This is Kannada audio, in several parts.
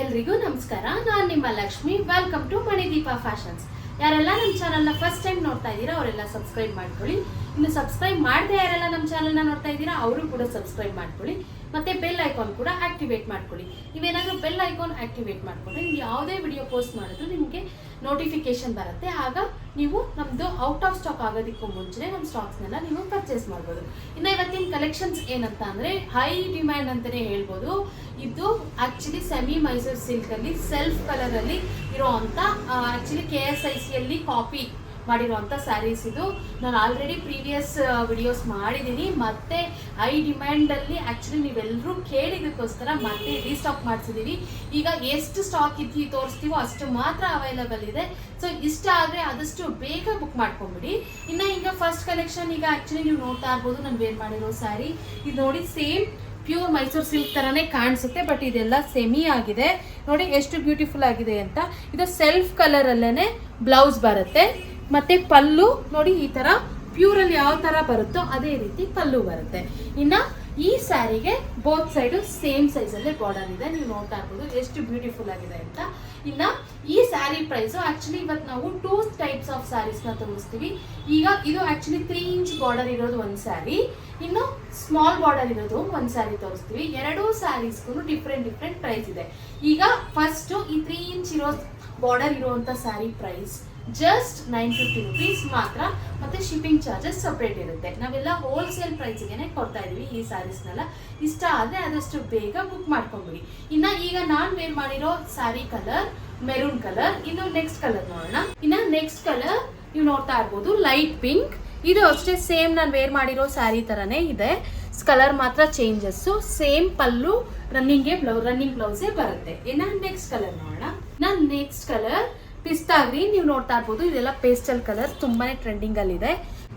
ಎಲ್ರಿಗೂ ನಮಸ್ಕಾರ. ನಾನು ನಿಮ್ಮ Lakshmi. Welcome to Manideepa fashions ಯಾರೆಲ್ಲ ನಮ್ಮ ಚಾನಲ್ನ ಫಸ್ಟ್ ಟೈಮ್ ನೋಡ್ತಾ ಇದ್ದೀರಾ, ಅವರೆಲ್ಲ ಸಬ್ಸ್ಕ್ರೈಬ್ ಮಾಡ್ಕೊಳ್ಳಿ. ಇನ್ನು ಸಬ್ಸ್ಕ್ರೈಬ್ ಮಾಡದೆ ಯಾರೆಲ್ಲ ನಮ್ಮ ಚಾನಲ್ನ ನೋಡ್ತಾ ಇದ್ದೀರಾ, ಅವರು ಕೂಡ ಸಬ್ಸ್ಕ್ರೈಬ್ ಮಾಡ್ಕೊಳ್ಳಿ. ಮತ್ತೆ ಬೆಲ್ ಐಕಾನ್ ಕೂಡ ಆಕ್ಟಿವೇಟ್ ಮಾಡ್ಕೊಳ್ಳಿ. ನೀವೇನಾದ್ರೂ ಬೆಲ್ ಐಕಾನ್ ಆಕ್ಟಿವೇಟ್ ಮಾಡ್ಕೊಂಡ್ರೆ ನೀವು ಯಾವುದೇ ವಿಡಿಯೋ ಪೋಸ್ಟ್ ಮಾಡಿದ್ರು ನಿಮಗೆ ನೋಟಿಫಿಕೇಶನ್ ಬರುತ್ತೆ. ಆಗ ನೀವು ನಮ್ಮದು ಔಟ್ ಆಫ್ ಸ್ಟಾಕ್ ಆಗೋದಕ್ಕೂ ಮುಂಚೆ ನಮ್ಮ ಸ್ಟಾಕ್ಸ್ನೆಲ್ಲ ನೀವು ಪರ್ಚೇಸ್ ಮಾಡ್ಬೋದು. ಇನ್ನು ಇವತ್ತಿನ ಕಲೆಕ್ಷನ್ಸ್ ಏನಂತ ಅಂದರೆ ಹೈ ಡಿಮ್ಯಾಂಡ್ ಅಂತಲೇ ಹೇಳ್ಬೋದು. ಇದು ಆಕ್ಚುಲಿ ಸೆಮಿ ಮೈಸೂರು ಸಿಲ್ಕಲ್ಲಿ ಸೆಲ್ಫ್ ಕಲರಲ್ಲಿ ಇರೋವಂಥ ಆಕ್ಚುಲಿ ಕೆ ಎಸ್ ಐ ಸಿಯಲ್ಲಿ ಕಾಪಿ ಮಾಡಿರುವಂಥ ಸ್ಯಾರೀಸ್ ಇದು. ನಾನು ಆಲ್ರೆಡಿ ಪ್ರೀವಿಯಸ್ ವಿಡಿಯೋಸ್ ಮಾಡಿದ್ದೀನಿ ಮತ್ತೆ ಐ ಡಿಮ್ಯಾಂಡಲ್ಲಿ ಆ್ಯಕ್ಚುಲಿ ನೀವೆಲ್ಲರೂ ಕೇಳಿದಕ್ಕೋಸ್ಕರ ಮತ್ತೆ ರೀಸ್ಟಾಕ್ ಮಾಡಿಸಿದ್ದೀವಿ ಈಗ ಎಷ್ಟು ಸ್ಟಾಕ್ ಇದ್ದು ತೋರಿಸ್ತೀವೋ ಅಷ್ಟು ಮಾತ್ರ ಅವೈಲಬಲ್ ಇದೆ. ಸೊ ಇಷ್ಟ ಆದರೆ ಆದಷ್ಟು ಬೇಗ ಬುಕ್ ಮಾಡ್ಕೊಂಬಿಡಿ. ಇನ್ನು ಈಗ ಫಸ್ಟ್ ಕಲೆಕ್ಷನ್ ಈಗ ಆ್ಯಕ್ಚುಲಿ ನೀವು ನೋಡ್ತಾ ಇರ್ಬೋದು ನಾನು ವೇರ್ ಮಾಡಿರೋ ಸ್ಯಾರಿ ಇದು ನೋಡಿ ಸೇಮ್ ಪ್ಯೂರ್ ಮೈಸೂರು ಸಿಲ್ಕ್ ಥರನೇ ಕಾಣಿಸುತ್ತೆ ಬಟ್ ಇದೆಲ್ಲ ಸೆಮಿ ಆಗಿದೆ. ನೋಡಿ ಎಷ್ಟು ಬ್ಯೂಟಿಫುಲ್ ಆಗಿದೆ ಅಂತ. ಇದು ಸೆಲ್ಫ್ ಕಲರ್ ಅಲ್ಲೇನೆ ಬ್ಲೌಸ್ ಬರುತ್ತೆ. ಮತ್ತೆ ಪಲ್ಲು, ನೋಡಿ ಈ ತರ ಪ್ಯೂರ್ ಅಲ್ಲಿ ಯಾವ ತರ ಬರುತ್ತೋ ಅದೇ ರೀತಿ ಪಲ್ಲು ಬರುತ್ತೆ. ಇನ್ನ ಈ ಸ್ಯಾರಿಗೆ ಬೋತ್ ಸೈಡು ಸೇಮ್ ಸೈಜ್ ಅಲ್ಲೇ ಬಾರ್ಡರ್ ಇದೆ. ನೀವು ನೋಡ್ತಾ ಇರ್ಬೋದು ಎಷ್ಟು ಬ್ಯೂಟಿಫುಲ್ ಆಗಿದೆ ಅಂತ. ಇನ್ನ ಈ ಸ್ಯಾರಿ ಪ್ರೈಸ್ ಆಕ್ಚುಲಿ ಇವತ್ತು ನಾವು ಟೂ ಟೈಪ್ಸ್ ಆಫ್ ಸ್ಯಾರೀಸ್ನ ತೋರಿಸ್ತೀವಿ. ಈಗ ಇದು ಆಕ್ಚುಲಿ ತ್ರೀ ಇಂಚ್ ಬಾರ್ಡರ್ ಇರೋದು ಒಂದು ಸ್ಯಾರಿ. ಇನ್ನು ಸ್ಮಾಲ್ ಬಾರ್ಡರ್ ಇರೋದು ಒಂದು ಸ್ಯಾರಿ ತೋರಿಸ್ತೀವಿ. ಎರಡೂ ಸ್ಯಾರೀಸ್ಗೂ ಡಿಫ್ರೆಂಟ್ ಡಿಫ್ರೆಂಟ್ ಪ್ರೈಸ್ ಇದೆ. ಈಗ ಫಸ್ಟ್ ಈ ತ್ರೀ ಇಂಚ್ ಇರೋ ಬಾರ್ಡರ್ ಇರುವಂತ sari price just nine fifty rupees ಮಾತ್ರ, ಮತ್ತೆ ಶಿಪ್ಪಿಂಗ್ ಚಾರ್ಜಸ್ ಸಪ್ರೇಟ್ ಇರುತ್ತೆ. ನಾವೆಲ್ಲ ಹೋಲ್ಸೇಲ್ ಪ್ರೈಸ್ಗೆ ಕೊಡ್ತಾ ಇದೀವಿ ಈ ಸ್ಯಾರೀಸ್ನೆಲ್ಲ ಇಷ್ಟ ಆದರೆ ಆದಷ್ಟು ಬೇಗ ಬುಕ್ ಮಾಡ್ಕೊಂಬಿಡಿ. ಇನ್ನು ಈಗ ನಾನು ವೇರ್ ಮಾಡಿರೋ ಸ್ಯಾರಿ ಕಲರ್ ಮೆರೂನ್ ಕಲರ್ ಇನ್ನು ನೆಕ್ಸ್ಟ್ ಕಲರ್ ನೋಡೋಣ. ಇನ್ನು ನೆಕ್ಸ್ಟ್ ಕಲರ್ ನೀವು ನೋಡ್ತಾ ಇರ್ಬೋದು ಲೈಟ್ ಪಿಂಕ್ ಇದು ಅಷ್ಟೇ ಸೇಮ್ ನಾನು ವೇರ್ ಮಾಡಿರೋ ಸ್ಯಾರಿ ತರನೇ ಇದೆ. ಕಲರ್ ಮಾತ್ರ ಚೇಂಜಸ್ಸು ಸೇಮ್ ಪಲ್ಲು ರನ್ನಿಂಗೇ ಬ್ಲೌ ರನ್ನಿಂಗ್ ಬ್ಲೌಸೇ ಬರುತ್ತೆ. ಇನ್ನು ನೆಕ್ಸ್ಟ್ ಕಲರ್ ನೋಡೋಣ. ನಾನು ನೆಕ್ಸ್ಟ್ ಕಲರ್ ಪಿಸ್ತಾ ಗ್ರೀನ್ ನೀವು ನೋಡ್ತಾ ಇರ್ಬೋದು, ಇದೆಲ್ಲ ಪೇಸ್ಟಲ್ ಕಲರ್ ತುಂಬಾನೇ ಟ್ರೆಂಡಿಂಗ್ ಅಲ್ಲಿ ಇದೆ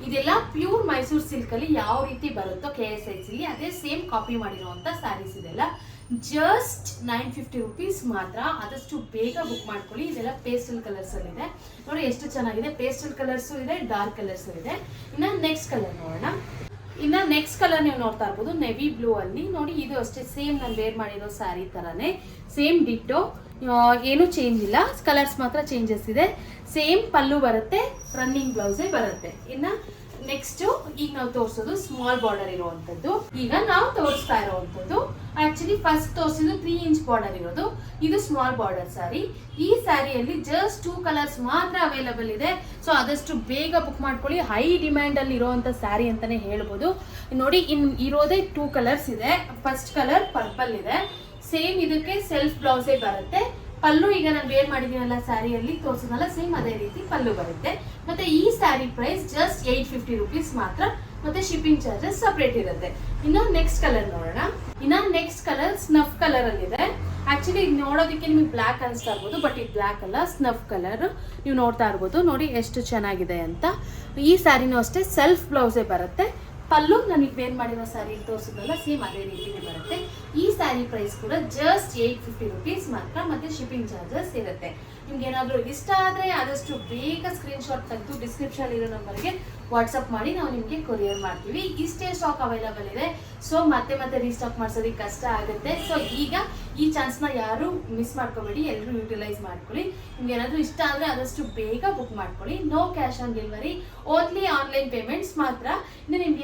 ಇದೆಲ್ಲ ಪ್ಯೂರ್ ಮೈಸೂರು ಸಿಲ್ಕ್ ಅಲ್ಲಿ ಯಾವ ರೀತಿ ಬರುತ್ತೋ ಕೆ ಎಸ್ ಐ ಸಿಲಿ ಅದೇ ಸೇಮ್ ಕಾಪಿ ಮಾಡಿರುವಂತ ಸ್ಯಾರೀಸ್ ಇದೆಲ್ಲ. ಜಸ್ಟ್ ನೈನ್ ಫಿಫ್ಟಿ ರುಪೀಸ್ ಮಾತ್ರ, ಆದಷ್ಟು ಬೇಗ ಬುಕ್ ಮಾಡ್ಕೊಳ್ಳಿ. ಇದೆಲ್ಲ ಪೇಸ್ಟಲ್ ಕಲರ್ಸ್ ಅಲ್ಲಿ ಇದೆ. ನೋಡಿ ಎಷ್ಟು ಚೆನ್ನಾಗಿದೆ. ಪೇಸ್ಟಲ್ ಕಲರ್ಸ್ ಇದೆ ಡಾರ್ಕ್ ಕಲರ್ಸ್ ಇದೆ. ಇನ್ನ ನೆಕ್ಸ್ಟ್ ಕಲರ್ ನೋಡೋಣ. ಇನ್ನ ನೆಕ್ಸ್ಟ್ ಕಲರ್ ನೀವು ನೋಡ್ತಾ ಇರ್ಬೋದು ನೆವಿ ಬ್ಲೂ ಅಲ್ಲಿ. ನೋಡಿ ಇದು ಅಷ್ಟೇ ಸೇಮ್ ನಾನು ವೇರ್ ಮಾಡಿರೋ ಸ್ಯಾರಿ ತರಾನೇ ಸೇಮ್ ಡಿಟ್ಟೋ ಏನು ಚೇಂಜ್ ಇಲ್ಲ. ಕಲರ್ಸ್ ಮಾತ್ರ ಚೇಂಜಸ್ ಇದೆ. ಸೇಮ್ ಪಲ್ಲು ಬರುತ್ತೆ ರನ್ನಿಂಗ್ ಬ್ಲೌಸೇ ಬರುತ್ತೆ. ಇನ್ನ ನೆಕ್ಸ್ಟ್ ಈಗ ನಾವು ತೋರಿಸೋದು ಸ್ಮಾಲ್ ಬಾರ್ಡರ್ ಇರುವಂತದ್ದು ಈಗ ನಾವು ತೋರಿಸ್ತಾ ಇರುವಂತದ್ದು ಆಕ್ಚುಲಿ ಫಸ್ಟ್ ತೋರಿಸಿದ್ದು ತ್ರೀ ಇಂಚ್ ಬಾರ್ಡರ್ ಇರೋದು. ಇದು ಸ್ಮಾಲ್ ಬಾರ್ಡರ್ ಸ್ಯಾರಿ ಈ ಸ್ಯಾರಿಯಲ್ಲಿ ಜಸ್ಟ್ ಟೂ ಕಲರ್ಸ್ ಮಾತ್ರ ಅವೈಲಬಲ್ ಇದೆ. ಸೊ ಆದಷ್ಟು ಬೇಗ ಬುಕ್ ಮಾಡ್ಕೊಳ್ಳಿ. ಹೈ ಡಿಮ್ಯಾಂಡ್ ಅಲ್ಲಿ ಇರುವಂತ ಸ್ಯಾರಿ ಅಂತಾನೆ ಹೇಳ್ಬೋದು. ನೋಡಿ, ಇನ್ ಇರೋದೇ ಟೂ ಕಲರ್ಸ್ ಇದೆ. ಫಸ್ಟ್ ಕಲರ್ ಪರ್ಪಲ್ ಇದೆ. ಸೇಮ್ ಇದಕ್ಕೆ ಸೆಲ್ಫ್ ಬ್ಲೌಸೇ ಬರುತ್ತೆ. ಪಲ್ಲು ಈಗ ನಾನು ವೇರ್ ಮಾಡಿದ್ದೀನಲ್ಲ ಸ್ಯಾರಿಯಲ್ಲಿ ತೋರಿಸೋದಲ್ಲ ಸೇಮ್ ಅದೇ ರೀತಿ ಪಲ್ಲು ಬರುತ್ತೆ. ಮತ್ತೆ ಈ sari price just eight fifty rupees ಮಾತ್ರ. ಮತ್ತೆ ಶಿಪ್ಪಿಂಗ್ ಚಾರ್ಜಸ್ ಸಪ್ರೇಟ್ ಇರುತ್ತೆ. ಇನ್ನು ನೆಕ್ಸ್ಟ್ ಕಲರ್ ನೋಡೋಣ. ಇನ್ನ ನೆಕ್ಸ್ಟ್ ಕಲರ್ ಸ್ನಫ್ ಕಲರ್ ಅಲ್ಲಿ ಇದೆ ಆಕ್ಚುಲಿ ನೋಡೋದಕ್ಕೆ ನಿಮಗೆ ಬ್ಲ್ಯಾಕ್ ಅನಿಸ್ತಾ ಇರ್ಬೋದು ಬಟ್ ಇದು ಬ್ಲ್ಯಾಕ್ ಅಲ್ಲ ಸ್ನಫ್ ಕಲರ್ ನೀವು ನೋಡ್ತಾ ಇರ್ಬೋದು. ನೋಡಿ, ಎಷ್ಟು ಚೆನ್ನಾಗಿದೆ ಅಂತ. ಈ ಸ್ಯಾರಿನೂ ಅಷ್ಟೇ ಸೆಲ್ಫ್ ಬ್ಲೌಸೇ ಬರುತ್ತೆ. ಪಲ್ಲು ನನಗೆ ವೇರ್ ಮಾಡಿರೋ ಸ್ಯಾರಿ ತೋರಿಸಿದ್ರಲ್ಲ ಸೇಮ್ ಅದೇ ರೀತಿನೇ ಬರುತ್ತೆ. ಈ ಸ್ಯಾರಿ ಪ್ರೈಸ್ ಕೂಡ ಜಸ್ಟ್ ಏಯ್ಟ್ ಫಿಫ್ಟಿ ರುಪೀಸ್ ಮಾತ್ರ ಮತ್ತೆ ಶಿಪ್ಪಿಂಗ್ ಚಾರ್ಜಸ್ ಇರುತ್ತೆ. ನಿಮ್ಗೆ ಏನಾದರೂ ಇಷ್ಟ ಆದರೆ ಆದಷ್ಟು ಬೇಗ ಸ್ಕ್ರೀನ್ಶಾಟ್ ತೆಗೆದು ಡಿಸ್ಕ್ರಿಪ್ಷನ್ ಇರೋ ನಂಬರ್ಗೆ ವಾಟ್ಸಪ್ ಮಾಡಿ, ನಾವು ನಿಮಗೆ ಕೊರಿಯರ್ ಮಾಡ್ತೀವಿ. ಇಷ್ಟೇ ಸ್ಟಾಕ್ ಅವೈಲಬಲ್ ಇದೆ. ಸೊ ಮತ್ತೆ ಮತ್ತೆ ರೀಸ್ಟಾಕ್ ಮಾಡ್ಸೋದಕ್ಕೆ ಕಷ್ಟ ಆಗುತ್ತೆ. ಸೊ ಈಗ ಈ ಚಾನ್ಸ್ನ ಯಾರು ಮಿಸ್ ಮಾಡ್ಕೋಬೇಡಿ. ಎಲ್ಲರೂ ಯೂಟಿಲೈಸ್ ಮಾಡ್ಕೊಳ್ಳಿ. ನಿಮ್ಗೆ ಏನಾದರೂ ಇಷ್ಟ ಆದರೆ ಆದಷ್ಟು ಬೇಗ ಬುಕ್ ಮಾಡ್ಕೊಳ್ಳಿ. No cash on delivery only online payments ಮಾತ್ರ. ಇನ್ನು ನಿಮ್ಗೆ